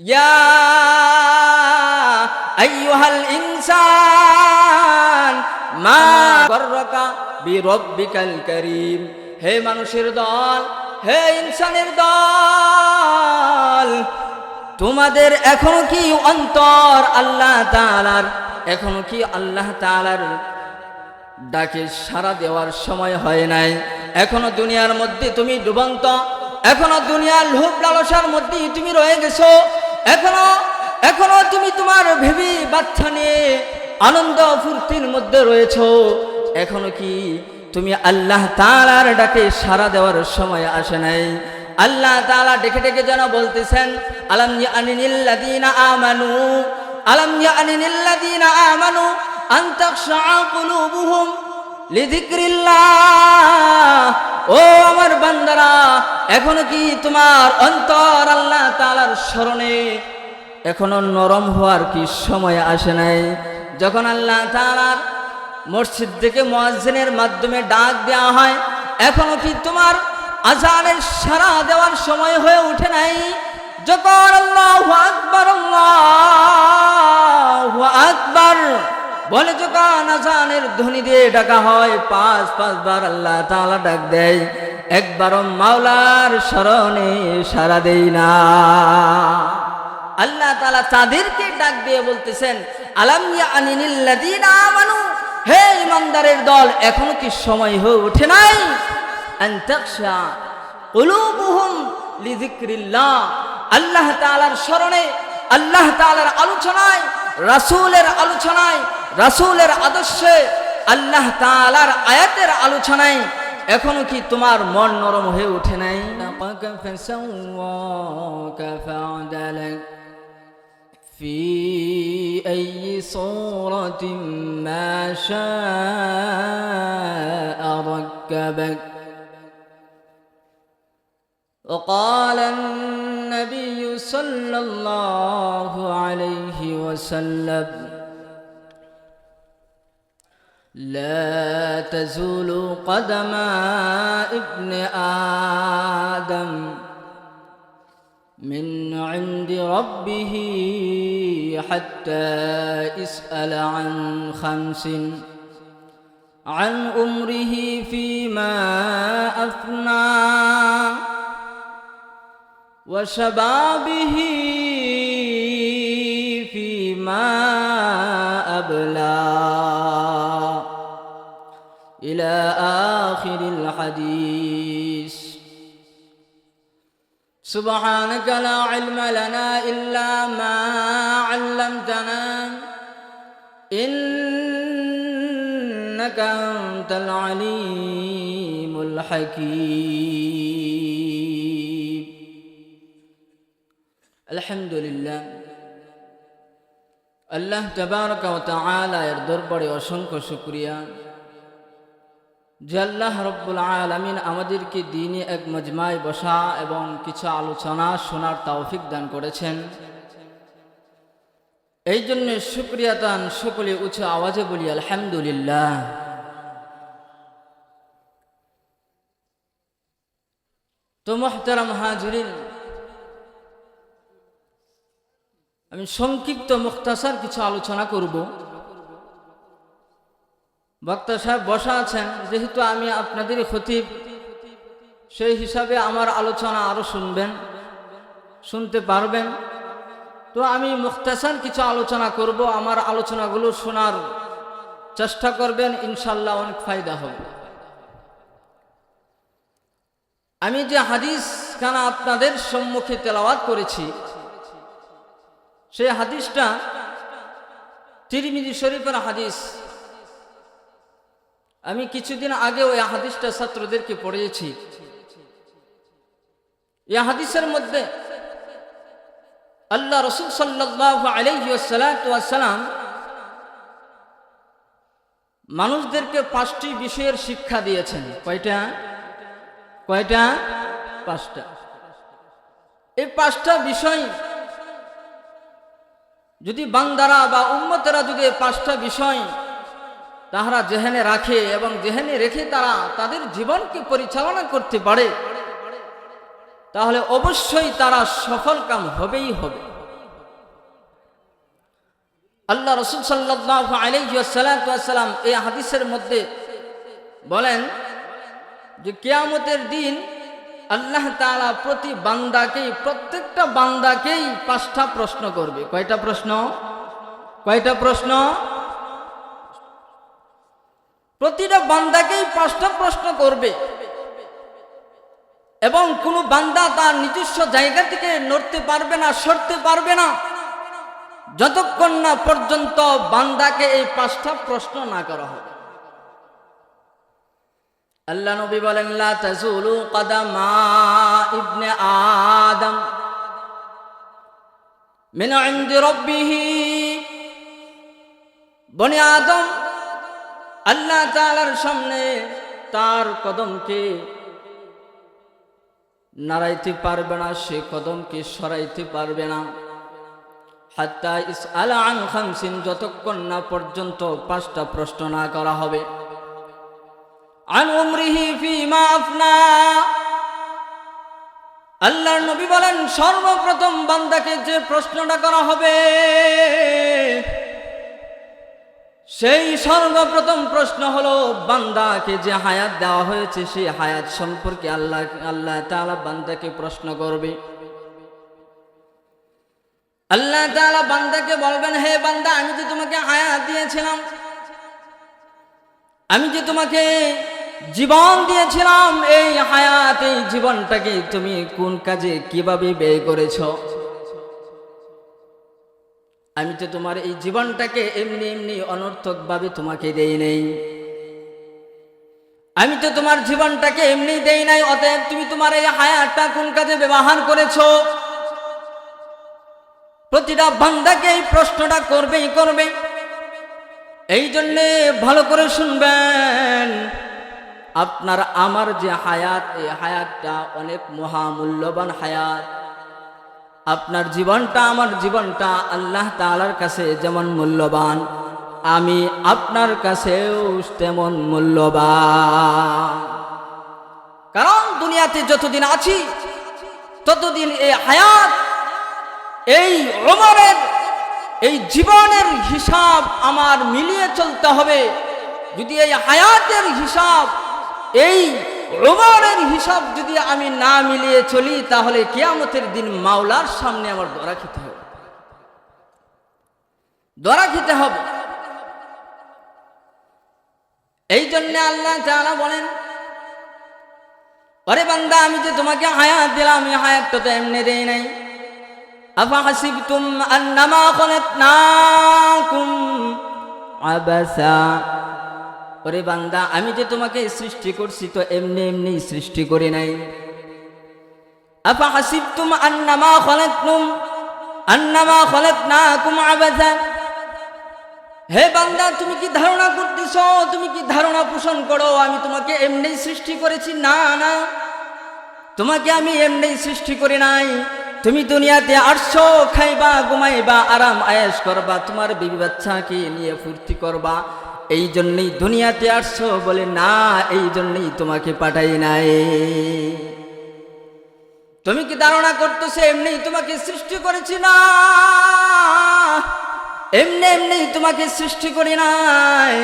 ইয়া আইয়ুহাল ইনসান মা গর্রকা বিরব্বিকাল করিম। হে মানুষের দল, হে ইনসানের দল, তোমাদের এখনও কি অন্তর আল্লাহ তালার এখনও কি আল্লাহ তালার ডাকে সারা দেওয়ার সময় হয় নাই? এখনও দুনিয়ার মধ্যে তুমি ডুবন্ত, এখনও দুনিয়ার লোভ লালসার মধ্যেই তুমি রয়ে গেছো। এখনও এখনও তুমি তোমার ভেবি বাচ্চা নিয়ে আনন্দ ফুর্তির মধ্যে রয়েছো। এখনও কি তুমি আল্লাহ তালার ডাকে সারা দেওয়ার সময় আসে নাই? আল্লাহ তালা ডেকে ডেকে যেন বলতেছেন, আলাম আমানু আলাম আমানু, আন তাখশা কুলুবুহুম ও আমার বান্দারা, এখনও কি তোমার অন্তর আল্লাহ তালার স্মরণে এখনও নরম হওয়ার কি সময় আসে নাই? যখন আল্লাহ তালার মসজিদ থেকে মুয়াজ্জিনের মাধ্যমে ডাক দেওয়া হয়, এখনও কি তোমার আজানের সারা দেওয়ার সময় হয়ে ওঠে নাই? যখন আল্লাহু আকবার আকবার বলে যখন আজানের ধ্বনি দিয়ে ডাকা হয়। পাঁচ, পাঁচবার আল্লাহ তাআলা ডাক দেয়। একবারও মাওলার স্মরণে সারা দেই না। আল্লাহ তাআলা তাদেরকে ডাক দিয়ে বলতেছেন, আলাম ইয়ানিল্লাযীনা আমানু? হে ইমানদারের দল, এখনও কি সময় হয়ে ওঠে নাই? আন কুলুবুহুম লিযিকরিল্লাহ। আল্লাহ তাআলার স্মরণে আল্লাহ তাআলার আলোচনায়, রাসূলের আলোচনায় রাসূলের আদর্শে আল্লাহ তাআলার আয়াতের আলোচনায় এখনো কি তোমার মন নরম হয়ে ওঠে নাই في أي صورة ما شاء ركبك وقال النبي صلى الله عليه وسلم لا تزول قدم ابن آدم من عند ربه حتى يسأل عن خمس عن أمره فيما أفنى وشبابه فيما الحديث سبحانك لا علم لنا إلا ما علمتنا إنك أنت العليم الحكيم الحمد لله আল্লাহ তবারক ও তাআলা এর দরবারে অসংখ্য শুকরিয়া যে আল্লাহ রব্বুল আলমিন আমাদেরকে দিনে এক মজমায় বসা এবং কিছু আলোচনা শোনার তৌফিক দান করেছেন। এই জন্য শুক্রিয়া তান সকলে উঁচু আওয়াজে বলি, আলহামদুলিল্লাহ। তো মোহতারাম হাজরিন, আমি সংক্ষিপ্ত মুখতাসার কিছু আলোচনা করব। বক্তা সাহেব বসা আছেন, যেহেতু আমি আপনাদের খতিব, সেই হিসাবে আমার আলোচনা আরও শুনবেন, শুনতে পারবেন। তো আমি মুখতাসার কিছু আলোচনা করব, আমার আলোচনাগুলো শোনার চেষ্টা করবেন ইনশাল্লাহ অনেক ফায়দা হবে। আমি যে হাদিস খানা আপনাদের সম্মুখে তেলাওয়াত করেছি, সেই হাদিসটা তিরিমিজি শরীফের হাদিস। আমি কিছুদিন আগে ওই হাদিসটা ছাত্রদেরকে পড়িয়েছি। এই হাদিসের মধ্যে আল্লাহ রসুল সাল্লাহ আলাইসালাম মানুষদেরকে পাঁচটি বিষয়ের শিক্ষা দিয়েছেন। কয়টা? কয়টা? পাঁচটা। এই পাঁচটা বিষয় যদি বান্দারা বা উম্মতেরা যদি এই পাঁচটা বিষয় তাহারা যেহেনে রাখে এবং যেহেনে রেখে তারা তাদের জীবনকে পরিচালনা করতে পারে, তাহলে অবশ্যই তারা সফল কাম হবেই হবে। আল্লাহ রসুল সাল্লাহ এই হাদিসের মধ্যে বলেন যে, কেয়ামতের দিন আল্লাহ তাআলা প্রতি বান্দাকেই, প্রত্যেকটা বান্দাকেই পাঁচটা প্রশ্ন করবে। কয়টা প্রশ্ন? কয়টা প্রশ্ন? প্রতিটা বান্দাকেই পাঁচটা প্রশ্ন করবে। এবং কোনো বান্দা তার নিজস্ব জায়গা থেকে নড়তে পারবে না, সরতে পারবে না। যতক্ষণ না পর্যন্ত বান্দাকে এই পাঁচটা প্রশ্ন না করা হবে। আল্লাহ নবী বলেন, লা তাজুলু ইবনে আদম মিন ইনদি রাব্বিহি। বনি আদম আল্লাহ তাআলার সামনে তার কদমকে নাড়াইতে পারবে না, সে কদমকে সরাইতে পারবে না। হাত্তা ইস আলা আন খামসিন, যতক্ষণ না পর্যন্ত পাঁচটা প্রশ্ন না করা হবে। আন উমরিহি ফিমা আফনা। আল্লাহর নবী বলেন, সর্বপ্রথম বান্দাকে যে প্রশ্নটা করা হবে সেই সর্বপ্রথম প্রশ্ন হলো, বান্দাকে যে হায়াত দেওয়া হয়েছে, সেই হায়াত সম্পর্কে আল্লাহ আল্লাহ তাআলা বান্দাকে প্রশ্ন করবে। আল্লাহ তাআলা বান্দাকে বলবেন, হে বান্দা, আমি যে তোমাকে হায়াত দিয়েছিলাম, আমি যে তোমাকে জীবন দিয়েছিলাম, এই হায়াত, এই জীবনটাকে তুমি কোন কাজে কীভাবে ব্যয় করেছ? আমি তো তোমার এই জীবনটাকে এমনি এমনি অনর্থকভাবে তোমাকে দেই নেই। আমি তো তোমার জীবনটাকে এমনি দেই নাই, অতএব তুমি তোমার এই হায়াতটা কোন কাজে ব্যবহার করেছ? প্রতিটা বান্দাকে এই প্রশ্নটা করবেই করবে। এই জন্যে ভালো করে শুনবেন, আপনার আমার যে হায়াত, এই হায়াতটা অনেক মহামূল্যবান হায়াত। আপনার জীবনটা, আমার জীবনটা আল্লাহ তালার কাছে যেমন মূল্যবান, আমি আপনার কাছেও তেমন মূল্যবান। কারণ দুনিয়াতে যতদিন আছি, ততদিন এই হায়াত, এই ওমরের এই জীবনের হিসাব আমার মিলিয়ে চলতে হবে। যদি এই হায়াতের হিসাব, এই ওমরের হিসাব যদি আমি না মিলিয়ে চলি, তাহলে কেয়ামতের দিন মাওলার সামনে আমার দরা খেতে হবে। দরা খেতে হবে। এই জন্য আল্লাহ তাআলা বলেন আরে বান্দা, আমি যে তোমাকে হায়াত দিলাম, এই হায়াতটা তো এমনি দেই নাই। আফা আবাসা। ওরে বান্দা, আমি যে তোমাকে সৃষ্টি করছি তো এমনি এমনি সৃষ্টি করি নাই। আফা হাসিবতুম আন্নামা খলাকতুম, আন্নামা খলাকনাকুম আবাসা হে বান্দা, তুমি কি ধারণা করতেছ? তুমি কি ধারণা পোষণ করো? আমি তোমাকে এমনি সৃষ্টি করেছি? না না। তোমাকে আমি এমনি সৃষ্টি করি নাই। তুমি দুনিয়াতে আসছো খাইবা, ঘুমাইবা, আরাম আয়েস করবা, তোমার বিবি বাচ্চাকে নিয়ে ফুর্তি করবা। এই জন্যই দুনিয়াতে আসছো বলে, না, এই জন্যই তোমাকে পাঠাই নাই। তুমি কি ধারণা করতেছো, এমনি তোমাকে সৃষ্টি করেছি না? এমনি এমনি তোমাকে সৃষ্টি করি নাই।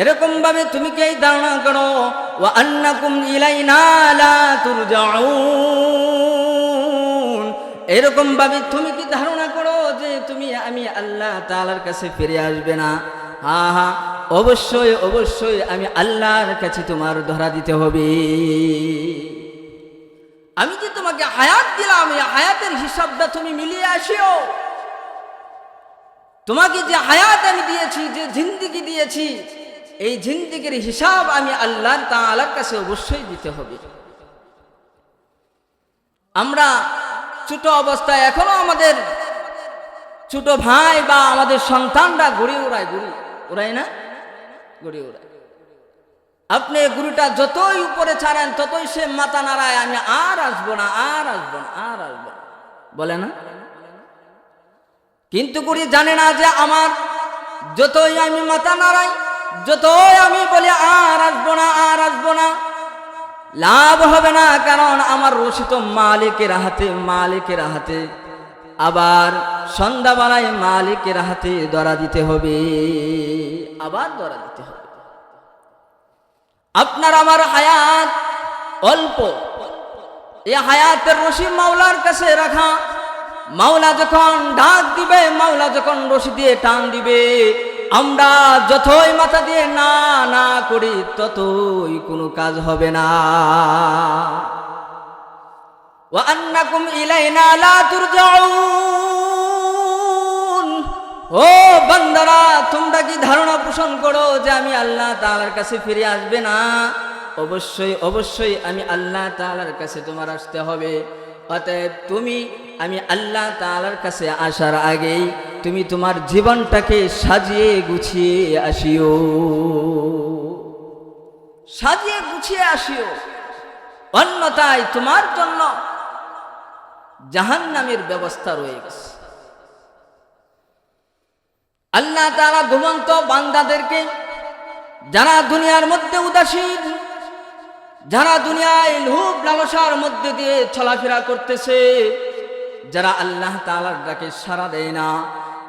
এরকম ভাবে তুমি কি এই ধারণা করো? ও আন্নাকুম ইলাইনা লা এরকম ভাবে তুমি কি ধারণা করো যে তুমি, আমি আল্লাহ তাআলার কাছে ফিরে আসবে না? হা হা অবশ্যই অবশ্যই আমি আল্লাহর কাছে তোমার ধরা দিতে হবে। আমি যে তোমাকে হায়াত দিলাম, এই হায়াতের হিসাবটা তুমি মিলিয়ে আসিও। তোমাকে যে হায়াত আমি দিয়েছি, যে জিন্দিগি দিয়েছি, এই জিন্দিগির হিসাব আমি আল্লাহ তাআলার কাছে অবশ্যই দিতে হবে। আমরা ছোট অবস্থায় এখনও আমাদের ছোট ভাই বা আমাদের সন্তানরা ঘুরে উড়ায় ঘুরি উড়ায় না? ঘুরে উড়ায়। আপনি গুরুটা যতই উপরে ছাড়েন, ততই সে মাথা নাড়ায়, আমি আর আসব না, আর আসব না, আর আসব না। বলে না? কিন্তু গুরি জানে না যে আমার যতই আমি মাথা নাড়াই, যতই আমি বলি আর আসব না, আর আসব না, লাভ হবে না, কারণ আমার রসিত মালিকের হাতে মালিকের হাতে আবার সন্ধ্যাবেলায় মালিকের হাতে ধরা দিতে হবে। আবার ধরা দিতে হবে। আপনার আমার হায়াত অল্প। এই হায়াতের রশি মাওলার কাছে রাখা। মাওলা যখন ডাক দিবে, মাওলা যখন রশি দিয়ে টান দিবে, আমরা যতই মাথা দিয়ে না না করি, ততই কোনো কাজ হবে না। وأنكم إلينا لا ترجعون ও বান্দারা তোমরা কি ধারণা পোষণ করো যে আমি আল্লাহ তাআলার কাছে ফিরে আসবে না অবশ্যই অবশ্যই আমি আল্লাহ তাআলার কাছে তোমার আসতে হবে অতএব তুমি আমি আল্লাহ তাআলার কাছে আসার আগেই তুমি তোমার জীবনটাকে সাজিয়ে গুছিয়ে আসিও সাজিয়ে গুছিয়ে আসিও অন্যথায় তোমার জন্য জাহান্নামের ব্যবস্থা রয়ে গেছে। আল্লাহ তারা ঘুমন্ত বান্দাদেরকে, যারা দুনিয়ার মধ্যে উদাসীন, যারা দুনিয়ায় লোভ লালসার মধ্যে দিয়ে চলাফেরা করতেছে, যারা আল্লাহ তালার ডাকে সারা দেয় না,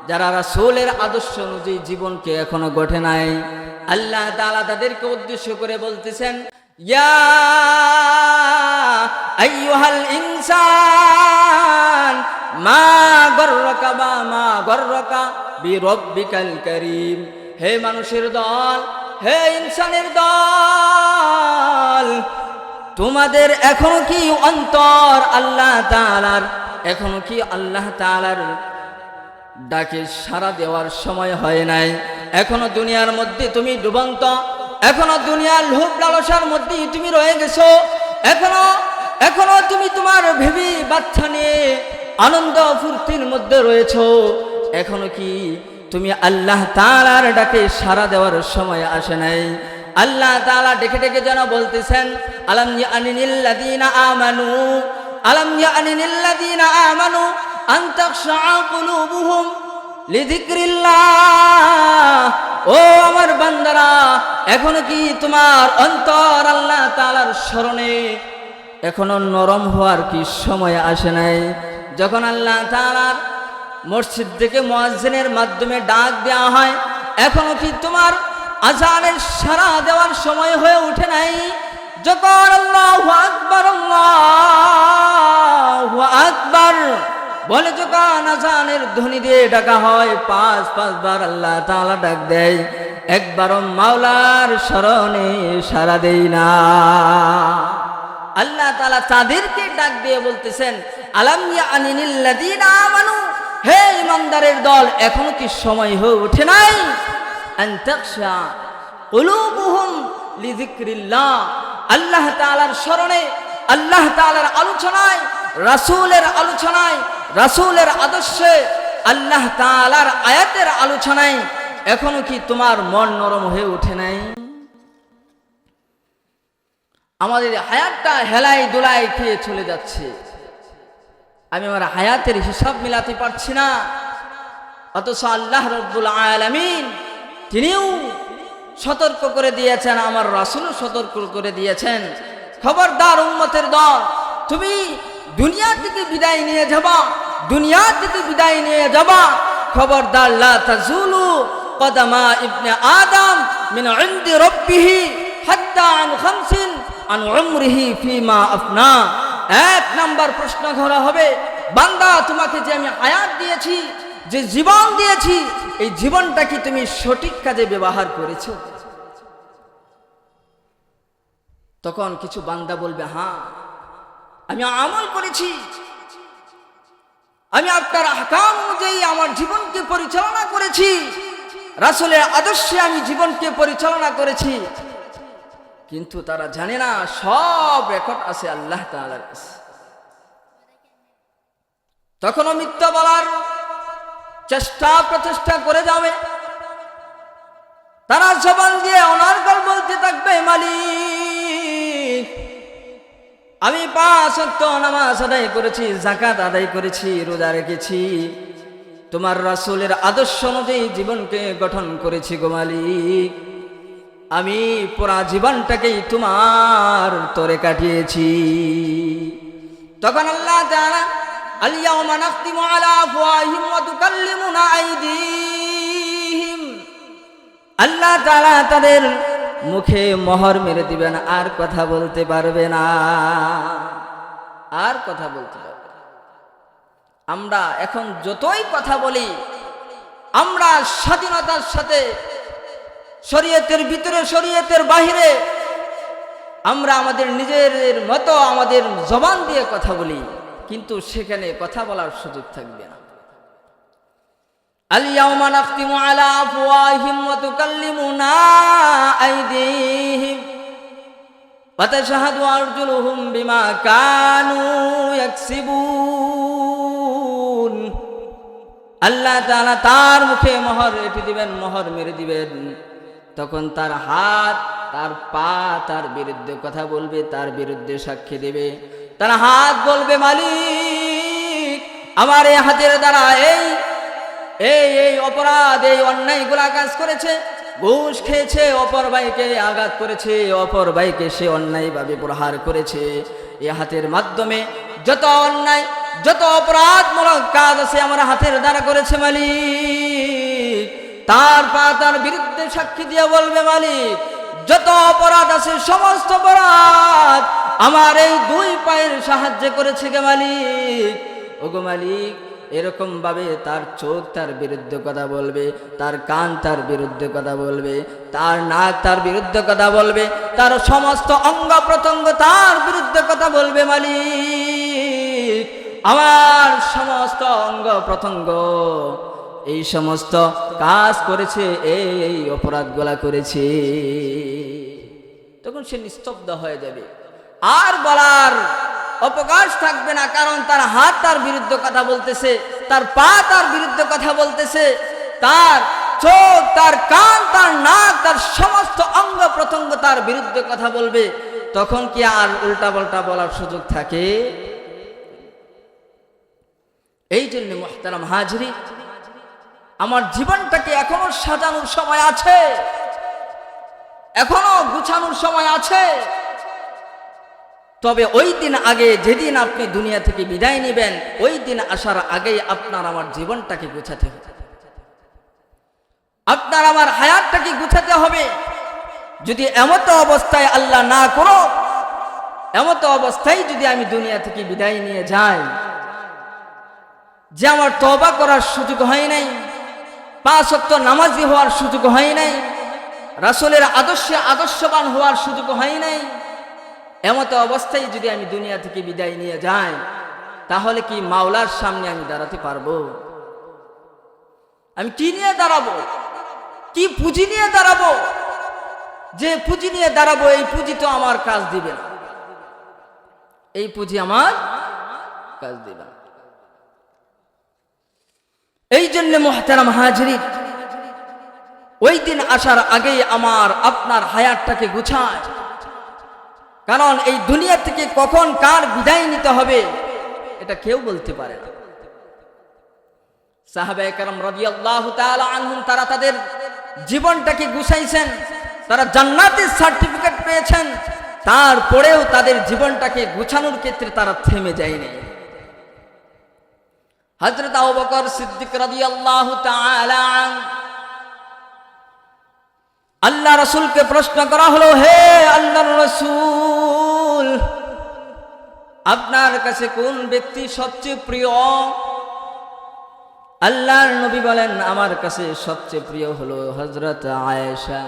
যারা রাসূলের আদর্শ অনুযায়ী জীবনকে এখনও গঠে নাই, আল্লাহ তাআলা তাদেরকে উদ্দেশ্য করে বলতেছেন আইয়ুহাল ইনসান মা গর্রকা বা মা গর্রকা বিরব্বিকাল করিম হে মানুষের দল, হে ইনসানের দল, তোমাদের এখনও কি অন্তর আল্লাহ তালার এখনও কি আল্লাহ তালার ডাকে সারা দেওয়ার সময় হয় নাই? এখনও দুনিয়ার মধ্যে তুমি ডুবন্ত এখনও দুনিয়ার লোভ লালসার মধ্যে তুমি রয়ে গেছো। এখনও এখনও তুমি তোমার ভেবি বাচ্চা নিয়ে আনন্দ ফুর্তির মধ্যে রয়েছো। এখনও কি তুমি আল্লাহ তাআলার ডাকে সারা দেওয়ার সময় আসে নাই? আল্লাহ তালা ডেকে ডেকে যেন বলতেছেন, আলাম ইয়ানিল্লাযীনা আমানু, আলাম আমানু, আন তাখশা কুলুবুহুম লিযিকরিল্লাহ ও আমার বান্দারা, এখনও কি তোমার অন্তর আল্লাহ তালার স্মরণে এখনও নরম হওয়ার কি সময় আসে নাই? যখন আল্লাহ তালার মসজিদ থেকে মুয়াজ্জিনের মাধ্যমে ডাক দেওয়া হয়, এখনও কি তোমার আজানের সারা দেওয়ার সময় হয়ে ওঠে নাই? যখন আল্লাহ আকবার, আল্লাহু আকবার। বলে যখন আজানের ধ্বনি দিয়ে ডাকা হয়। পাঁচ, পাঁচবার আল্লাহ তাআলা ডাক দেয়। একবারও মাওলার স্মরণে সারা দেই না। আল্লাহ তাআলা তাদেরকে ডাক দিয়ে বলতেছেন, আলাম ইয়ানিল্লাযীনা আমানু? হে ইমানদারের দল, এখনও কি সময় হয়ে ওঠে নাই? আন্তাকশা কুলুবুহুম লিযিকরিল্লাহ। আল্লাহ তাআলার স্মরণে, আল্লাহ তাআলার আলোচনায় রাসূলের আলোচনায়, রাসূলের আদর্শে, আল্লাহ তাআলার আয়াতের আলোচনায় এখনও কি তোমার মন নরম হয়ে ওঠে নাই? আমাদের হায়াতটা হেলাই দোলাই খেয়ে চলে যাচ্ছে। আমি আমার হায়াতের হিসাব মিলাতে পারছি না। অথচ আল্লাহ রব্বুল আলামিন তিনিও সতর্ক করে দিয়েছেন, আমার রাসুলও সতর্ক করে দিয়েছেন। খবরদার উম্মতের দল, তুমি দুনিয়া থেকে বিদায় নিয়ে যাবা, দুনিয়া থেকে বিদায় নিয়ে যাবা। খবরদার, লা তাজুলু কদমা ইবনে আদম মিন ইনদি রাব্বিহি হাত্তা আন খামসিন আন উমরিহি ফিমা আফনা। এক নাম্বার প্রশ্ন করা হবে, বান্দা, তোমাকে যে আমি আয়াত দিয়েছি, যে জীবন দিয়েছি, এই জীবনটা কি তুমি সঠিক কাজে ব্যবহার করেছ? তখন কিছু বান্দা বলবে হ্যাঁ আমি আমল করেছি। আমি আপনার হাকাম অনুযায়ী আমার জীবনকে পরিচালনা করেছি। রাসুলের আদর্শে আমি জীবনকে পরিচালনা করেছি। কিন্তু তারা জানে না, সব রেকর্ড আছে আল্লাহ কাছে। তখনও মিথ্যা বলার চেষ্টা, প্রচেষ্টা করে যাবে। তারা জবান দিয়ে অনার্গল বলতে থাকবে, মালিক। আমি পাঁচ নামাজ আদায় করেছি জাকাত আদায় করেছি, রোজা রেখেছি। তোমার রাসূলের আদর্শ অনুযায়ী জীবনকে গঠন করেছি গো মালিক। আমি পুরা জীবনটাকেই তোমার তরে কাটিয়েছি। তখন আল্লাহ তাআলা নাখতিমু আলা আফওয়াহিম ওয়া তুকাল্লিমুনা আইদিহিম। আল্লাহ তাআলা তাদের মুখে মহর মেরে দিবেন, আর কথা বলতে পারবে না। আর কথা বলতে পারবে আমরা এখন যতই কথা বলি, আমরা স্বাধীনতার সাথে, শরীয়তের ভিতরে, শরীয়তের বাহিরে, আমরা আমাদের নিজের মতো, আমাদের জবান দিয়ে কথা বলি, কিন্তু সেখানে কথা বলার সুযোগ থাকবে না। اليوم نختم على أفواههم وتكلمنا أيديهم وتشهد أرجلهم بما كانوا يكسبون আল্লাহ তাআলা তার মুখে মোহর এঁটে দিবেন মোহর মেরে দিবেন তখন তার হাত তার পা তার বিরুদ্ধে কথা বলবে তার বিরুদ্ধে সাক্ষী দেবে তার হাত বলবে মালিক আমার এই হাতের দ্বারা এই এই এই অপরাধ, এই অন্যায় অন্যায়গুলা কাজ করেছে, ঘুষ খেয়েছে, অপর ভাইকে আঘাত করেছে, অপর ভাইকে সে অন্যায়ভাবে প্রহার করেছে। এ হাতের মাধ্যমে যত অন্যায়, যত অপরাধমূলক কাজ আছে আমার হাতের দ্বারা করেছে মালিক। তার পা তার বিরুদ্ধে সাক্ষী দিয়ে বলবে, মালিক, যত অপরাধ আছে সমস্ত অপরাধ আমার এই দুই পায়ের সাহায্যে করেছে গে মালিক। ওগো মালিক এরকম ভাবে তার চোখ তার বিরুদ্ধে কথা বলবে, তার কান তার বিরুদ্ধে কথা বলবে, তার নাক তার বিরুদ্ধে কথা বলবে, তার সমস্ত অঙ্গ প্রত্যঙ্গ তার বিরুদ্ধে কথা বলবে মালিক। আমার সমস্ত অঙ্গ প্রত্যঙ্গ, এই সমস্ত কাজ করেছে, এই অপরাধগুলা করেছে। তখন সে নিস্তব্ধ হয়ে যাবে। আর বলার অপকাশ থাকবে না, কারণ তার হাত তার বিরুদ্ধে কথা বলতেছে, তার পা তার বিরুদ্ধে কথা বলতেছে, তার চোখ, তার কান, তার নাক, তার সমস্ত অঙ্গ প্রত্যঙ্গ তার বিরুদ্ধে কথা বলবে। তখন কি আর উল্টা পাল্টা বলার সুযোগ থাকে? এই জন্য মোহতারাম হাজরি, আমার জীবনটাকে এখনও সাজানোর সময় আছে, এখনও গুছানোর সময় আছে। তবে ওই দিন আগে যেদিন আপনি দুনিয়া থেকে বিদায় নেবেন, ওই দিন আসার আগেই আপনার আমার জীবনটাকে গুছাতে হবে। আপনার আমার হায়াতটাকে গুছাতে হবে। যদি এমত অবস্থায় আল্লাহ না করো, এমত অবস্থায় যদি আমি দুনিয়া থেকে বিদায় নিয়ে যাই, যে আমার তবা করার সুযোগ হয় নাই, পাঁচ অক্ত নামাজি হওয়ার সুযোগ হয় নাই, রাসুলের আদর্শে আদর্শবান হওয়ার সুযোগ হয় নাই এমত অবস্থায় যদি আমি দুনিয়া থেকে বিদায় নিয়ে যাই, তাহলে কি মাওলার সামনে আমি দাঁড়াতে পারব? আমি কি নিয়ে দাঁড়াবো? কি পুঁজি নিয়ে দাঁড়াবো? যে পুঁজি নিয়ে দাঁড়াবো, এই পুঁজি তো আমার কাজ দিবে না। এই পুঁজি আমার কাজ দিবে না। এই জন্য মোহতারাম হাজরি ওই দিন আসার আগেই আমার আপনার হায়াতটাকে গুছায়। কারণ এই দুনিয়া থেকে কখন কার বিদায় নিতে হবে, এটা কেউ বলতে পারে না। সাহাবে কারম রাদিয়াল্লাহু তাআলা আনহুম, তারা তাদের জীবনটাকে গুছাইছেন, তারা জান্নাতের সার্টিফিকেট পেয়েছেন, তারপরেও তাদের জীবনটাকে গুছানোর ক্ষেত্রে তারা থেমে যায়নি। হযরত আবু বকর সিদ্দিক রাদিয়াল্লাহু তাআলা আল্লাহ রসুলকে প্রশ্ন করা হলো, হে আল্লাহ রসুল, আপনার কাছে কোন ব্যক্তি সবচেয়ে প্রিয়? আল্লাহর নবী বলেন, আমার কাছে সবচেয়ে প্রিয় হলো হজরত আয়েশা।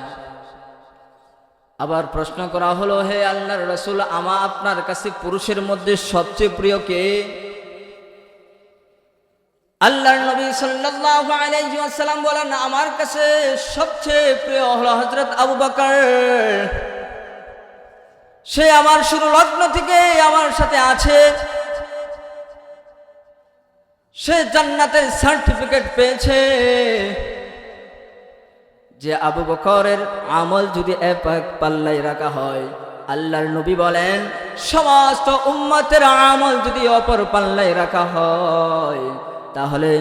আবার প্রশ্ন করা হলো, হে আল্লাহর রসুল, আমা আপনার কাছে পুরুষের মধ্যে সবচেয়ে প্রিয় কে? আল্লাহর নবী সাল্লাল্লাহু আলাইহি ওয়াসাল্লাম বলেন, আমার কাছে সবচেয়ে প্রিয় হলো হযরত আবু বকর। সে আমার শুরু লগ্ন থেকে আমার সাথে আছে। সে জান্নাতের সার্টিফিকেট পেয়েছে। যে আবু বকরের আমল যদি এক পাল্লাই রাখা হয়, আল্লাহর নবী বলেন, সমস্ত উম্মতের আমল যদি অপর পাল্লাই রাখা হয়। তাহলে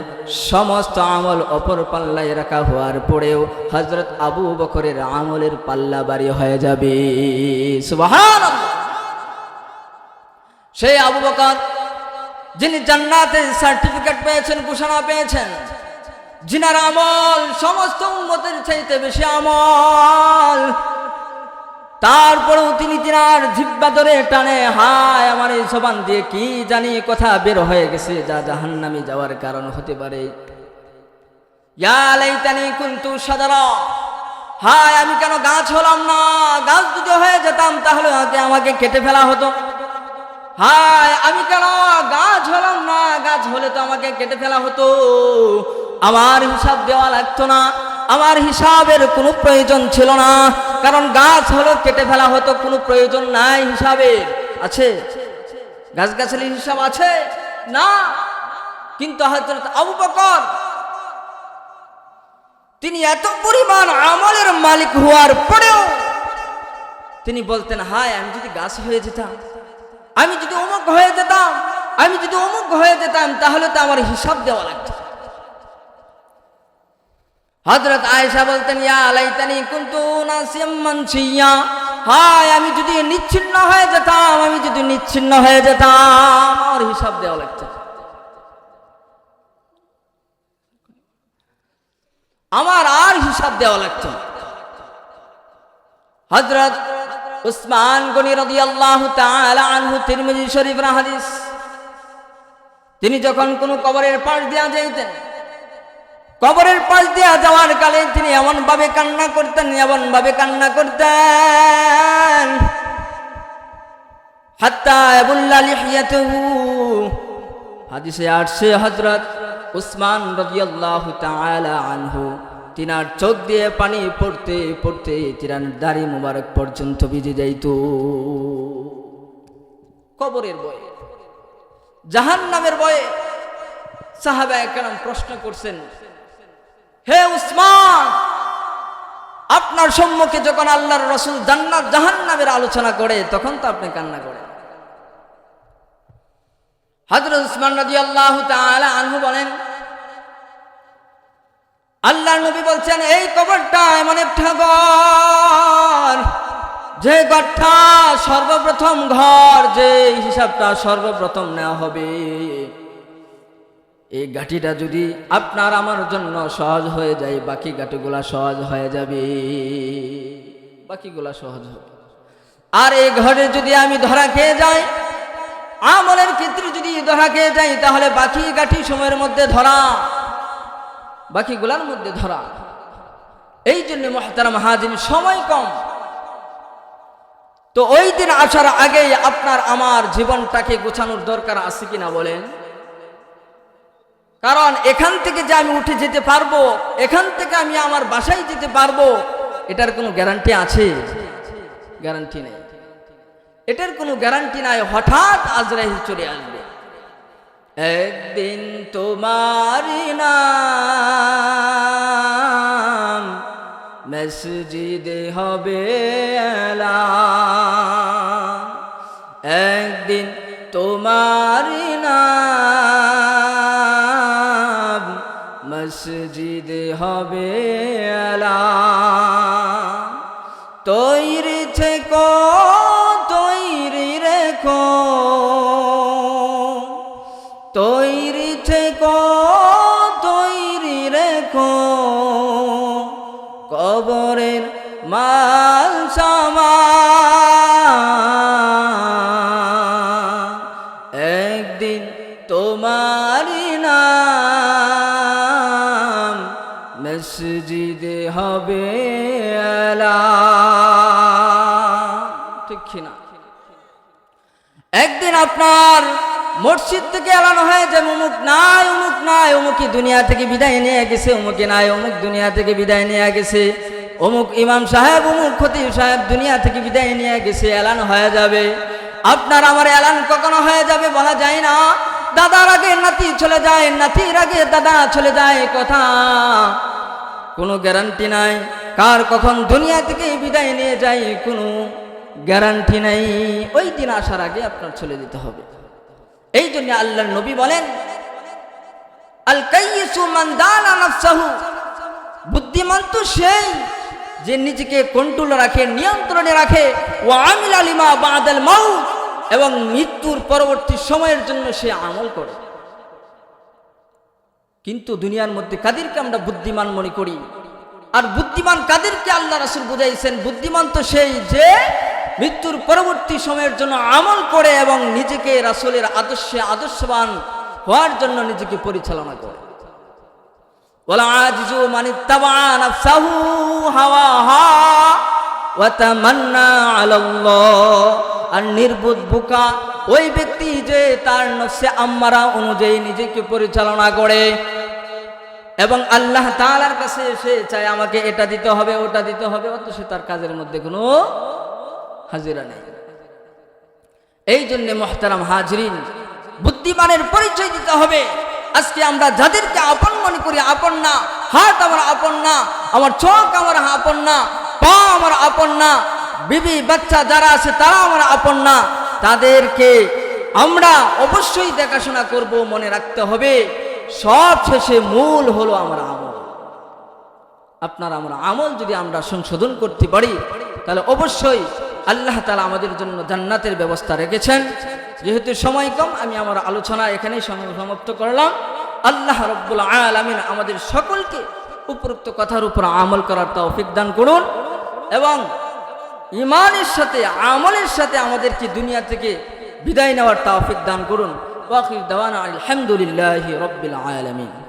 সমস্ত আমল অপর পাল্লায় রাখা হওয়ার পরেও হজরত আবু বকরের আমলের পাল্লা বাড়ি হয়ে যাবে। সেই আবু বকর, যিনি জান্নাতের সার্টিফিকেট পেয়েছেন, ঘোষণা পেয়েছেন, যিনার আমল সমস্ত উন্মতের চাইতে বেশি আমল তারপরেও তিনি তিনার জিব্বা ধরে টানে, হায়, আমার এই সবান দিয়ে কি জানি কথা বের হয়ে গেছে, যা জাহান্নামি যাওয়ার কারণ হতে পারে। ইয়া লাইতানি কুনতু সাদারা, হায়, আমি কেন গাছ হলাম না? গাছ যদি হয়ে যেতাম, তাহলে আগে আমাকে কেটে ফেলা হতো। হায়, আমি কেন গাছ হলাম না? গাছ হলে তো আমাকে কেটে ফেলা হতো। আমার হিসাব দেওয়া লাগতো না। আমার হিসাবের কোনো প্রয়োজন ছিল না। কারণ গাছ হলো, কেটে ফেলা হতো, কোনো প্রয়োজন নাই হিসাবের আছে? গাছ গাছালির হিসাব আছে? না। কিন্তু হযরত আবু বকর, তিনি এত পরিমাণ আমলের মালিক হওয়ার পরেও তিনি বলতেন, হায়, আমি যদি গাছ হয়ে যেতাম, আমি যদি অমুক হয়ে যেতাম, আমি যদি অমুক হয়ে যেতাম, তাহলে তো আমার হিসাব দেওয়া লাগতো। হজরত আয়েশা বলতেন, ইয়া লাইতানি কুনতু মানসিয়া। হায়, আমি যদি নিচ্ছিন্ন হয়ে যেতাম, আমি যদি নিচ্ছিন্ন হয়ে যেতাম। আমার হিসাব দেওয়া লাগতো আমার আর হিসাব দেওয়া লাগতো হজরত উসমান গনি রাদিয়াল্লাহু তাআলা আনহু তিরমিজি শরীফ হাদিস। তিনি যখন কোনো কবরের পাশ দিয়া যাইতেন কবরের পাশ দিয়া যাওয়ার কালে তিনি এমন ভাবে কান্না করতেন। এমন ভাবে কান্না করতেন হযরত উসমান আনহু। তিনার চোখ দিয়ে পানি পড়তে পড়তে তিনার দাড়ি মুবারক পর্যন্ত কবরের বয়ে জাহান নামের বয়ে সাহাবা কেন প্রশ্ন করছেন হে উসমান, আপনার সম্মুখে যখন আল্লাহর রসুল জান্নাত জাহান নামের আলোচনা করে, তখন তো আপনি কান্না করেন। হজরত উসমান রাজি আল্লাহ আনহু বলেন আল্লাহ নবী বলছেন, এই কবরটা এমন একটা ঘর, যে ঘরটা সর্বপ্রথম ঘর যে হিসাবটা সর্বপ্রথম নেওয়া হবে। এই গাঠিটা যদি আপনার আমার জন্য সহজ হয়ে যায়, বাকি গাঠিগুলা সহজ হয়ে যাবে। বাকিগুলা সহজ হবে। আর এই ঘরে যদি আমি ধরা খেয়ে যাই, আমলের ক্ষেত্রে যদি ধরা খেয়ে যাই, তাহলে বাকি গাঠি সময়ের মধ্যে ধরা, বাকিগুলার মধ্যে ধরা। এই জন্য মহতারা মহাজিন সময় কম। তো ওই দিন আসার আগেই আপনার আমার জীবনটাকে গোছানোর দরকার আছে কিনা বলেন? কারণ এখান থেকে যে আমি উঠে যেতে পারব, এখান থেকে আমি আমার বাসায় যেতে পারব, এটার কোনো গ্যারান্টি আছে? গ্যারান্টি নেই। এটার কোনো গ্যারান্টি নাই, হঠাৎ আজরাইল চলে আসবে। একদিন তোমারি মসজিদে হবে একদিন তোমারি মসজিদে হবে। মসজিদে হবে। ঠিক একদিন আপনার মসজিদ থেকে এলানো হয় যে অমুক নাই অমুক নাই অমুকি দুনিয়া থেকে বিদায় নিয়ে গেছে, অমুকি নাই, অমুক দুনিয়া থেকে বিদায় নিয়ে গেছে। অমুক ইমাম সাহেব, অমুক খতিব সাহেব দুনিয়া থেকে বিদায় নিয়ে গেছে, এলান হয়ে যাবে। আপনার আমার এলান কখনো হয়ে যাবে বলা যায় না। দাদার আগে নাতি চলে যায়, নাতির আগে দাদা চলে যায়, কথা কোনো গ্যারান্টি নাই। কার কখন দুনিয়া থেকে বিদায় নিয়ে যায় কোনো গ্যারান্টি নাই। ওই দিন আসার আগে আপনার চলে যেতে হবে। এই জন্য আল্লাহর নবী বলেন আল নাফসাহু। বুদ্ধিমান তো সেই যে নিজেকে কন্ট্রোল রাখে, নিয়ন্ত্রণে রাখে। ও আমিল আলিমা বাদাল মাউত। এবং মৃত্যুর পরবর্তী সময়ের জন্য সে আমল করে। কিন্তু দুনিয়ার মধ্যে কাদেরকে আমরা বুদ্ধিমান মনে করি? আর বুদ্ধিমান কাদেরকে আল্লাহ রাসুল বুঝাইছেন, বুদ্ধিমান তো সেই যে মৃত্যুর পরবর্তী সময়ের জন্য আমল করে এবং নিজেকে রাসুলের আদর্শে আদর্শবান হওয়ার জন্য নিজেকে পরিচালনা করে। ওলা আজিজু মানে তাবান হাওয়া হা ওয়াতামান্না আলাল্লাহ। আর নির্বুধ বোকা ওই ব্যক্তি যে তার নফসে আম্মারা অনুযায়ী নিজেকে পরিচালনা করে। এবং আল্লাহ তালার কাছে সে চায়, আমাকে এটা দিতে হবে, ওটা দিতে হবে। অত সে তার কাজের মধ্যে কোনো হাজিরা নেই। এই জন্য মোহতারাম হাজরিন, বুদ্ধিমানের পরিচয় দিতে হবে। আজকে আমরা যাদেরকে আপন মনে করি, আপন না, হাত আমার আপন না, আমার চোখ আমার আপন না পা আমার আপন না। বিবি, বাচ্চা যারা আছে তারা আমার আপন না। তাদেরকে আমরা অবশ্যই দেখাশোনা করব, মনে রাখতে হবে। সব শেষে মূল হলো আমার আমল। আপনার আমরা আমল যদি আমরা সংশোধন করতে পারি, তাহলে অবশ্যই আল্লাহ তালা আমাদের জন্য জান্নাতের ব্যবস্থা রেখেছেন। যেহেতু সময় কম, আমি আমার আলোচনা এখানেই সম- সমাপ্ত করলাম। আল্লাহ রব্বুল আলামিন আমাদের সকলকে উপরোক্ত কথার উপর আমল করার তৌফিক দান করুন। এবং ইমানের সাথে, আমলের সাথে আমাদেরকে দুনিয়া থেকে বিদায় নেওয়ার তাফিক দান করুন। আলহামদুলিল্লাহি রব্বিল আলামিন।